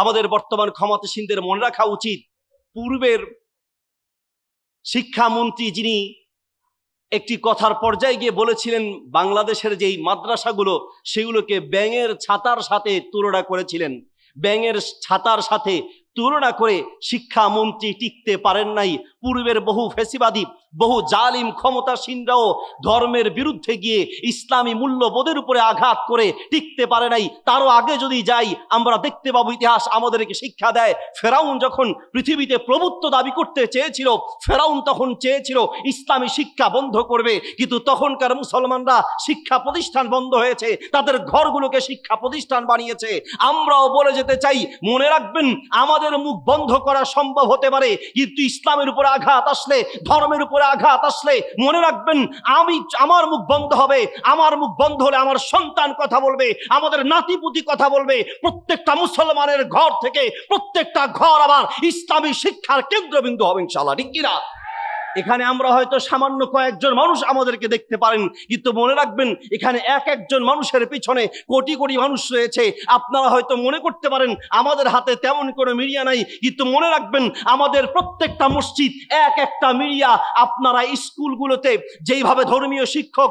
আমাদের বর্তমান ক্ষমতাসীনদের মনে রাখা উচিত। পূর্বের শিক্ষামন্ত্রী যিনি একটি কথার পর্যায়ে গিয়ে বলেছিলেন, বাংলাদেশের যেই মাদ্রাসাগুলো, সেগুলোকে ব্যাঙের ছাতার সাথে তুলনা করেছিলেন। ব্যাঙের ছাতার সাথে তুলনা করে শিক্ষামন্ত্রী টিকতে পারেন নাই। পূর্বের বহু ফেসিবাদী, বহু জালিম, ক্ষমতাসীনরাও ধর্মের বিরুদ্ধে গিয়ে ইসলামী মূল্যবোধের উপরে আঘাত করে টিকতে পারে নাই। তারও আগে যদি যাই, আমরা দেখতে পাবো ইতিহাস আমাদেরকে শিক্ষা দেয়। ফেরাউন যখন পৃথিবীতে প্রভুত্ব দাবি করতে চেয়েছিল, ফেরাউন তখন চেয়েছিল ইসলামী শিক্ষা বন্ধ করবে। কিন্তু তখনকার মুসলমানরা শিক্ষা প্রতিষ্ঠান বন্ধ হয়েছে, তাদের ঘরগুলোকে শিক্ষা প্রতিষ্ঠান বানিয়েছে। আমরাও বলে যেতে চাই, মনে রাখবেন, আমাদের মুখ বন্ধ করা সম্ভব হতে পারে। কিন্তু ইসলামের উপরে আঘাত আসলে, ধর্মের উপরে আঘাত আসলে, মনে রাখবেন, আমি, আমার মুখ বন্ধ হবে, আমার মুখ বন্ধ হলে আমার সন্তান কথা বলবে, আমাদের নাতিপুতি কথা বলবে, প্রত্যেকটা মুসলমানের ঘর থেকে প্রত্যেকটা ঘর আবার ইসলামী শিক্ষার কেন্দ্রবিন্দু হবে ইনশাল্লাহ ঠিক কিনা? এখানে আমরা হয়তো সামান্য কয়েকজন মানুষ আমাদেরকে দেখতে পারেন, কিন্তু মনে রাখবেন, এখানে এক একজন মানুষের পিছনে কোটি কোটি মানুষ রয়েছে। আপনারা হয়তো মনে করতে পারেন, আমাদের হাতে তেমন কোনো মিডিয়া নাই, কিন্তু মনে রাখবেন, আমাদের প্রত্যেকটা মসজিদ এক একটা মিডিয়া আপনারা স্কুলগুলোতে যেইভাবে ধর্মীয় শিক্ষক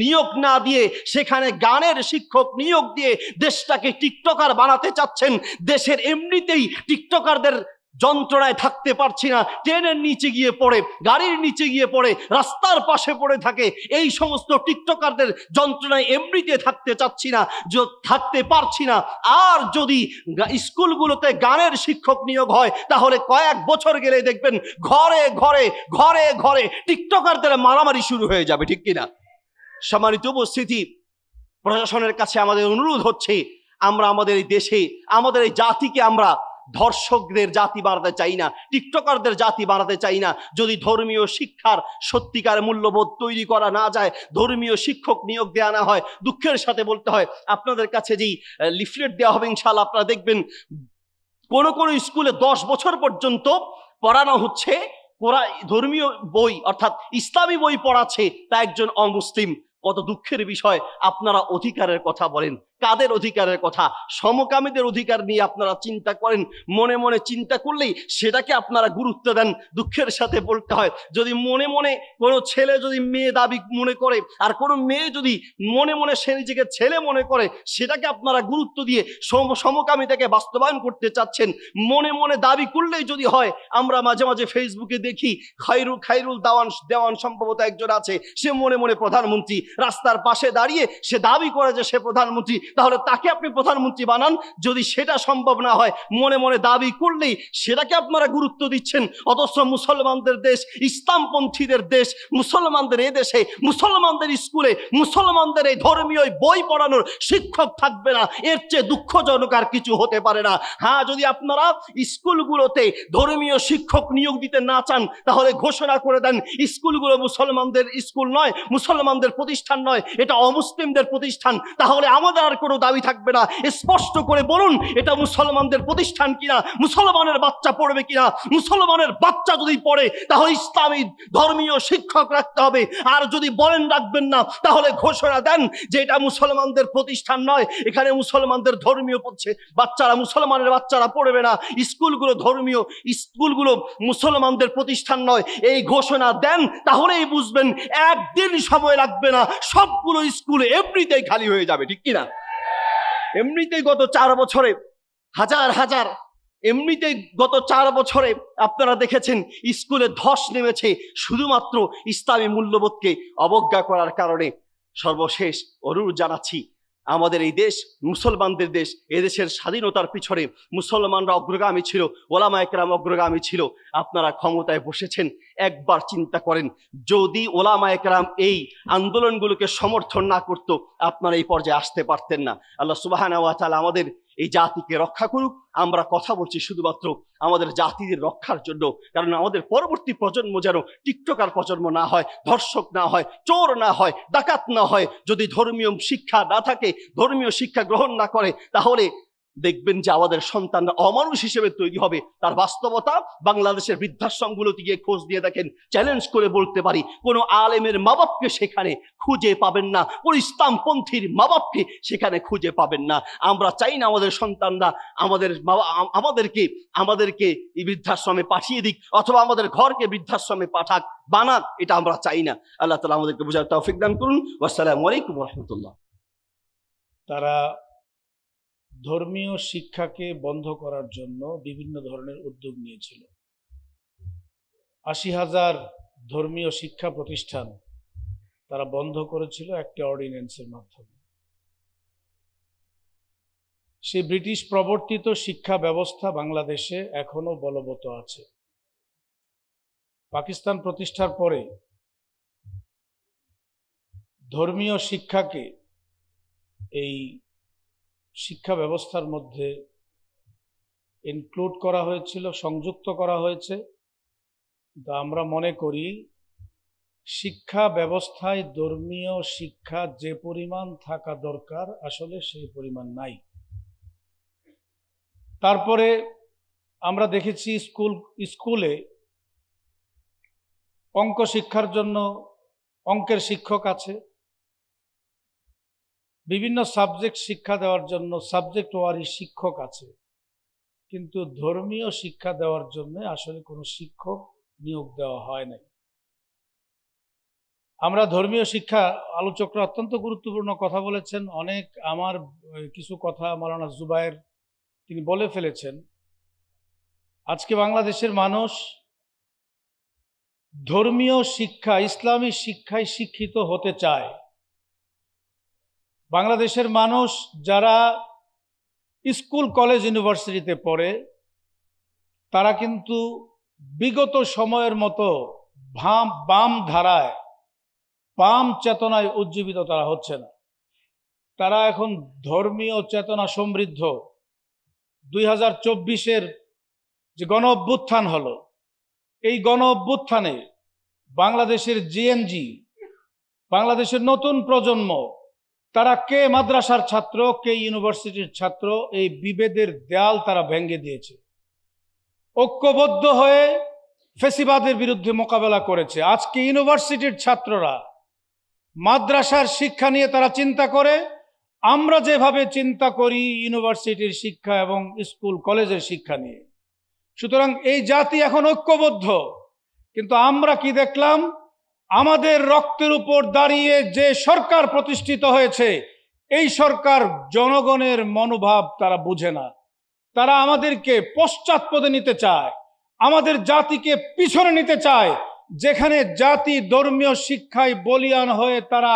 নিয়োগ না দিয়ে, সেখানে গানের শিক্ষক নিয়োগ দিয়ে দেশটাকে টিকটকার বানাতে চাচ্ছেন, দেশের এমনিতেই টিকটকারদের যন্ত্রণায় থাকতে পারছি না, ট্রেনের নিচে গিয়ে পড়ে, গাড়ির নিচে গিয়ে পড়ে, রাস্তার পাশে পড়ে থাকে, এই সমস্ত টিকটকারদের যন্ত্রণায় এমনিতে থাকতে চাচ্ছি না থাকতে পারছি না। আর যদি স্কুলগুলোতে গানের শিক্ষক নিয়োগ হয়, তাহলে কয়েক বছর গেলে দেখবেন ঘরে ঘরে ঘরে ঘরে টিকটকারদের মারামারি শুরু হয়ে যাবে, ঠিক কিনা? সম্মানিত উপস্থিতি, প্রশাসনের কাছে আমাদের অনুরোধ হচ্ছে, আমরা আমাদের এই দেশে, আমাদের এই জাতিকে আমরা ধর্ষকদের জাতি বাড়াতে চাই না, টিকটকারদের জাতি বাড়াতে চাই না। যদি ধর্মীয় শিক্ষার সত্যিকার মূল্যবোধ তৈরি করা না যায়, ধর্মীয় শিক্ষক নিয়োগ দেওয়া না হয়, দুঃখের সাথে বলতে হয়, আপনাদের কাছে যেই লিফলেট দেওয়া হবে ইনশাল্লাহ আপনারা দেখবেন কোন কোন স্কুলে দশ বছর পর্যন্ত পড়ানো হচ্ছে কোরআ ধর্মীয় বই, অর্থাৎ ইসলামী বই পড়াচ্ছে তা একজন অমুসলিম। কত দুঃখের বিষয়, আপনারা অধিকারের কথা বলেন। কাদের অধিকারের কথা? সমকামীদের অধিকার নিয়ে আপনারা চিন্তা করেন। মনে মনে চিন্তা করলেই সেটাকে আপনারা গুরুত্ব দেন। দুঃখের সাথে বলতে হয়, যদি মনে মনে কোনো ছেলে যদি মেয়ে দাবি মনে করে, আর কোনো মেয়ে যদি মনে মনে সে নিজেকে ছেলে মনে করে, সেটাকে আপনারা গুরুত্ব দিয়ে সম সমকামিতাকে বাস্তবায়ন করতে চাচ্ছেন। মনে মনে দাবি করলেই যদি হয়, আমরা মাঝে মাঝে ফেসবুকে দেখি খাইরুল খাইরুল দাওয়ান, দেওয়ান সম্ভবত একজন আছে, সে মনে মনে প্রধানমন্ত্রী। রাস্তার পাশে দাঁড়িয়ে সে দাবি করে যে সে প্রধানমন্ত্রী। তাহলে তাকে আপনি প্রধানমন্ত্রী বানান। যদি সেটা সম্ভব না হয়, মনে মনে দাবি করলেই সেটাকে আপনারা গুরুত্ব দিচ্ছেন। অথচ মুসলমানদের দেশ, ইসলামপন্থীদের দেশ, মুসলমানদের এ দেশে, মুসলমানদের স্কুলে, মুসলমানদের এই ধর্মীয় বই পড়ানোর শিক্ষক থাকবে না। এর চেয়ে দুঃখজনক আর কিছু হতে পারে না। হ্যাঁ যদি আপনারা স্কুলগুলোতে ধর্মীয় শিক্ষক নিয়োগ দিতে না চান, তাহলে ঘোষণা করে দেন, স্কুলগুলো মুসলমানদের স্কুল নয়, মুসলমানদের প্রতিষ্ঠান নয়, এটা অমুসলিমদের প্রতিষ্ঠান। তাহলে আমাদের আর কোনো দাবি থাকবে না। স্পষ্ট করে বলুন, এটা মুসলমানদের প্রতিষ্ঠান কিনা? মুসলমানের বাচ্চা পড়বে কিনা? মুসলমানের বাচ্চা যদি পড়ে, তাহলে ইসলামী ধর্মীয় শিক্ষক রাখতে হবে। আর যদি বলেন রাখবেন না, তাহলে ঘোষণা দেন যে এটা মুসলমানদের প্রতিষ্ঠান নয়। এখানে মুসলমানদের ধর্মীয় পড়ছে বাচ্চারা মুসলমানের বাচ্চারা পড়বে না। স্কুলগুলো ধর্মীয়, স্কুলগুলো মুসলমানদের প্রতিষ্ঠান নয়। এই ঘোষণা দেন, তাহলেই বুঝবেন, একদিন সময় লাগবে না। সবগুলো স্কুলে এমনিতেই খালি হয়ে যাবে, ঠিক কিনা? এমনিতেই গত চার বছরে, হাজার হাজার, এমনিতেই গত চার বছরে আপনারা দেখেছেন স্কুলে ধস নেমেছে শুধুমাত্র ইসলামী মূল্যবোধকে অবজ্ঞা করার কারণে। সর্বশেষ অনুরোধ জানাচ্ছি আমাদের এই দেশ, মুসলমানদের দেশ এদেশের স্বাধীনতার পিছনে মুসলমানরা অগ্রগামী ছিল ওলামা একরাম অগ্রগামী ছিল। আপনারা ক্ষমতায় বসেছেন, একবার চিন্তা করেন, যদি ওলামা একরাম এই আন্দোলনগুলোকে সমর্থন না করত, আপনারা এই পর্যায়ে আসতে পারতেন না। আল্লাহ সুবাহ আমাদের এই জাতিকে রক্ষা করুক। আমরা কথা বলছি শুধুমাত্র আমাদের জাতিদের রক্ষার জন্য, কারণ আমাদের পরবর্তী প্রজন্ম যেন টিকটকার প্রজন্ম না হয়, ধর্ষক না হয়, চোর না হয়, ডাকাত না হয়। যদি ধর্মীয় শিক্ষা না থাকে, ধর্মীয় শিক্ষা গ্রহণ না করে, তাহলে দেখবেন যে আমাদের সন্তানরা অমানুষ হিসেবে তৈরি হবে। তার বাস্তবতা বাংলাদেশের বৃদ্ধাশ্রমগুলোতে গিয়ে খোঁজ দিয়ে দেখেন চ্যালেঞ্জ করে বলতে পারি, কোনো আলেমের মা বাপকে সেখানে খুঁজে পাবেন না, কোনো ইসলামপন্থীর মা বাপকে সেখানে খুঁজে পাবেন না। আমরা চাই না আমাদের সন্তানরা আমাদের আমাদেরকে আমাদেরকে এই বৃদ্ধাশ্রমে পাঠিয়ে দিক, অথবা আমাদের ঘরকে বৃদ্ধাশ্রমে পাঠাক, বানাক, এটা আমরা চাই না। আল্লাহ তালা আমাদেরকে বোঝার তৌফিক দান করুন। আসসালামু আলাইকুম রহমতুল্লাহ। তারা ধর্মীয় শিক্ষাকে বন্ধ করার জন্য বিভিন্ন ধরনের উদ্যোগ নিয়েছিল। আশি হাজার ধর্মীয় শিক্ষা প্রতিষ্ঠান তারা বন্ধ করেছিল একটা অর্ডিন্যান্সের মাধ্যমে। সে ব্রিটিশ প্রবর্তিত শিক্ষা ব্যবস্থা বাংলাদেশে এখনও বলবৎ আছে। পাকিস্তান প্রতিষ্ঠার পরে ধর্মীয় শিক্ষাকে এই শিক্ষা ব্যবস্থার মধ্যে ইনক্লুড করা হয়েছিল, সংযুক্ত করা হয়েছে। কিন্তু আমরা মনে করি, শিক্ষা ব্যবস্থায় ধর্মীয় শিক্ষা যে পরিমাণ থাকা দরকার, আসলে সেই পরিমাণ নাই। তারপরে আমরা দেখেছি স্কুল, স্কুলে অঙ্ক শিক্ষার জন্য অঙ্কের শিক্ষক আছে। বিভিন্ন সাবজেক্ট শিক্ষা দেওয়ার জন্য সাবজেক্ট ওয়ারি শিক্ষক আছে। কিন্তু ধর্মীয় শিক্ষা দেওয়ার জন্য আসলে কোনো শিক্ষক নিয়োগ দেওয়া হয় নাই। আমরা ধর্মীয় শিক্ষা আলোচকরা অত্যন্ত গুরুত্বপূর্ণ কথা বলেছেন। অনেক আমার কিছু কথা মালানা জুবায়ের তিনি বলে ফেলেছেন। আজকে বাংলাদেশের মানুষ ধর্মীয় শিক্ষা, ইসলামী শিক্ষায় শিক্ষিত হতে চায়। বাংলাদেশের মানুষ যারা স্কুল, কলেজ, ইউনিভার্সিটিতে পড়ে, তারা কিন্তু বিগত সময়ের মতো ভাম, বাম ধারায়, বাম চেতনায় উজ্জীবিত তারা হচ্ছে না। তারা এখন ধর্মীয় চেতনা সমৃদ্ধ। দুই হাজার চব্বিশের যে গণ অভ্যুত্থান হলো, এই গণ অভ্যুত্থানে বাংলাদেশের জিএনজি বাংলাদেশের নতুন প্রজন্ম তারা কে মাদ্রাসার ছাত্র, কে ইউনিভার্সিটির ছাত্র, এই বিভেদের দেয়াল তারা ভেঙে দিয়েছে। ঐক্যবদ্ধ হয়ে ফেসিবাদের বিরুদ্ধে মোকাবেলা করেছে। আজকে ইউনিভার্সিটির ছাত্ররা মাদ্রাসার শিক্ষা নিয়ে তারা চিন্তা করে। আমরা যেভাবে চিন্তা করি ইউনিভার্সিটির শিক্ষা এবং স্কুল, কলেজের শিক্ষা নিয়ে। সুতরাং এই জাতি এখন ঐক্যবদ্ধ। কিন্তু আমরা কি দেখলাম? আমাদের রক্তের উপর দাঁড়িয়ে যে সরকার প্রতিষ্ঠিত হয়েছে, এই সরকার জনগণের মনোভাব তারা বুঝে না। তারা আমাদেরকে পশ্চাৎপদে নিতে চায়, আমাদের জাতিকে পিছনে নিতে চায়, যেখানে জাতি ধর্মীয় শিক্ষায় বলিয়ান হয়ে তারা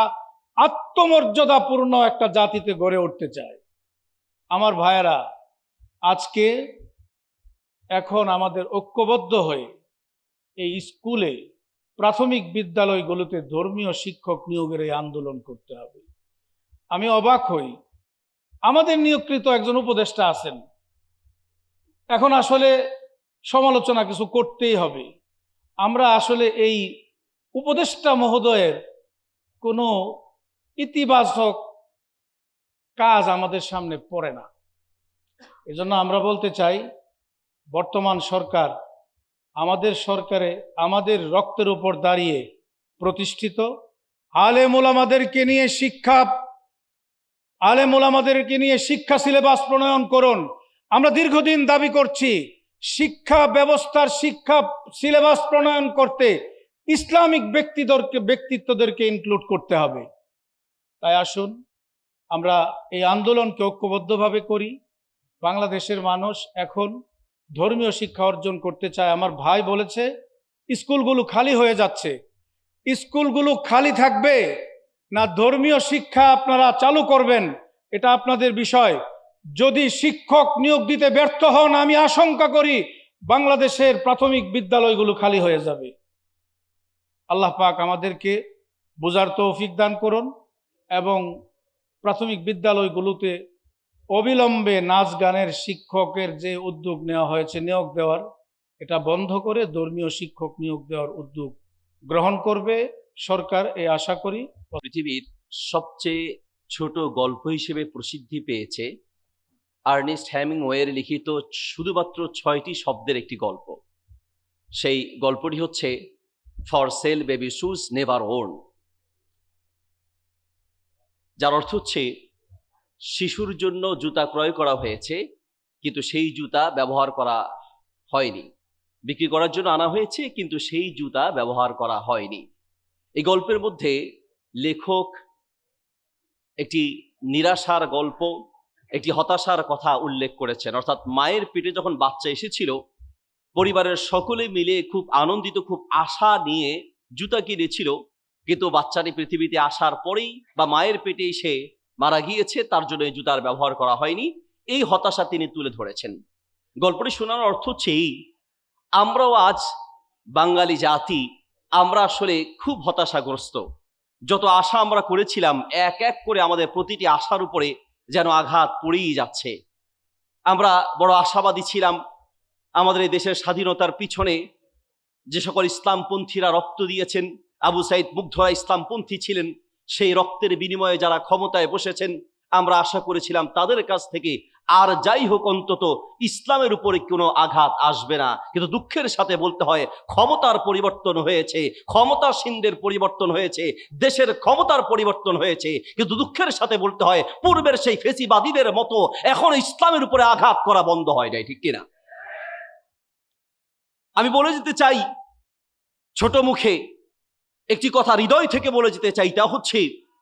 আত্মমর্যাদাপূর্ণ একটা জাতিতে গড়ে উঠতে চায়। আমার ভাইয়েরা, আজকে এখন আমাদের ঐক্যবদ্ধ হয়ে এই স্কুলে প্রাথমিক বিদ্যালয়গুলোতে ধর্মীয় শিক্ষক নিয়োগের এই আন্দোলন করতে হবে। আমি অবাক হই। আমাদের নিয়োগকৃত একজন উপদেষ্টা আছেন। এখন আসলে সমালোচনা কিছু করতেই হবে। আমরা আসলে এই উপদেষ্টা মহোদয়ের কোনো ইতিবাচক কাজ আমাদের সামনে পড়ে না। এজন্য আমরা বলতে চাই, বর্তমান সরকার আমাদের সরকারে, আমাদের রক্তের উপর দাঁড়িয়ে প্রতিষ্ঠিত। আলেম ওলামাদেরকে নিয়ে শিক্ষা আলেম ওলামাদেরকে নিয়ে শিক্ষা সিলেবাস প্রণয়ন করুন। আমরা দীর্ঘদিন দাবি করছি, শিক্ষা ব্যবস্থার শিক্ষা সিলেবাস প্রণয়ন করতে ইসলামিক ব্যক্তিদেরকে, ব্যক্তিত্বদেরকে ইনক্লুড করতে হবে। তাই আসুন, আমরা এই আন্দোলনকে ঐক্যবদ্ধভাবে করি। বাংলাদেশের মানুষ এখন ধর্মীয় শিক্ষা অর্জন করতে চায়। আমার ভাই বলেছে, স্কুলগুলো খালি হয়ে যাচ্ছে। স্কুলগুলো খালি থাকবে না ধর্মীয় শিক্ষা আপনারা চালু করবেন। এটা আপনাদের বিষয়। যদি শিক্ষক নিয়োগ দিতে ব্যর্থ হন, আমি আশঙ্কা করি বাংলাদেশের প্রাথমিক বিদ্যালয়গুলো খালি হয়ে যাবে। আল্লাহ পাক আমাদেরকে বোঝার তৌফিক দান করুন এবং প্রাথমিক বিদ্যালয়গুলোতে অবিলম্বে নাচ গানের শিক্ষকের যে উদ্যোগ নেওয়া হয়েছে নিয়োগ দেওয়ার, এটা বন্ধ করে ধর্মীয় শিক্ষক নিয়োগ দেওয়ার উদ্যোগ গ্রহণ করবে সরকার এই আশা করি। পৃথিবীর সবচেয়ে ছোট গল্প হিসেবে প্রসিদ্ধি পেয়েছে আর্নেস্ট হ্যামিংওয়ের লিখিত শুধুমাত্র ছয়টি শব্দের একটি গল্প। সেই গল্পটি হচ্ছে for sale baby shoes never worn যার অর্থ হচ্ছে শিশুর জন্য জুতা ক্রয় করা হয়েছে, কিন্তু সেই জুতা ব্যবহার করা হয়নি। বিক্রি করার জন্য আনা হয়েছে, কিন্তু সেই জুতা ব্যবহার করা হয়নি। এই গল্পের মধ্যে লেখক একটি নিরাশার গল্প, একটি হতাশার কথা উল্লেখ করেছেন। অর্থাৎ মায়ের পেটে যখন বাচ্চা এসেছিল, পরিবারের সকলে মিলে খুব আনন্দিত, খুব আশা নিয়ে জুতা কিনেছিল, কিন্তু বাচ্চাটি পৃথিবীতে আসার পরেই বা মায়ের পেটেই সে মারা গিয়েছে, তার জন্য এই জুতার ব্যবহার করা হয়নি। এই হতাশা তিনি তুলে ধরেছেন। গল্পটি শোনানোর অর্থ হচ্ছে এই, আমরাও আজ বাঙালি জাতি, আমরা আসলে খুব হতাশাগ্রস্ত। যত আশা আমরা করেছিলাম, এক এক করে আমাদের প্রতিটি আশার উপরে যেন আঘাত পড়েই যাচ্ছে। আমরা বড় আশাবাদী ছিলাম, আমাদের এই দেশের স্বাধীনতার পিছনে যে সকল ইসলামপন্থীরা রক্ত দিয়েছেন, আবু সাইদ মুগ্ধরা ইসলামপন্থী ছিলেন সেই রক্তের বিনিময়ে যারা ক্ষমতায় বসেছেন, আমরা আশা করেছিলাম তাদের কাছ থেকে আর যাই হোক অন্তত ইসলামের উপরে কোনো আঘাত আসবে না। কিন্তু দুঃখের সাথে বলতে হয়, ক্ষমতার পরিবর্তন হয়েছে, ক্ষমতাসীনদের পরিবর্তন হয়েছে, দেশের ক্ষমতার পরিবর্তন হয়েছে। কিন্তু দুঃখের সাথে বলতে হয়, পূর্বের সেই ফেসিবাদীদের মতো এখন ইসলামের উপরে আঘাত করা বন্ধ হয় নাই, ঠিক কিনা? আমি বলে যেতে চাই, ছোট মুখে একটি কথা হৃদয় থেকে বলে যেতে চাই তা হচ্ছে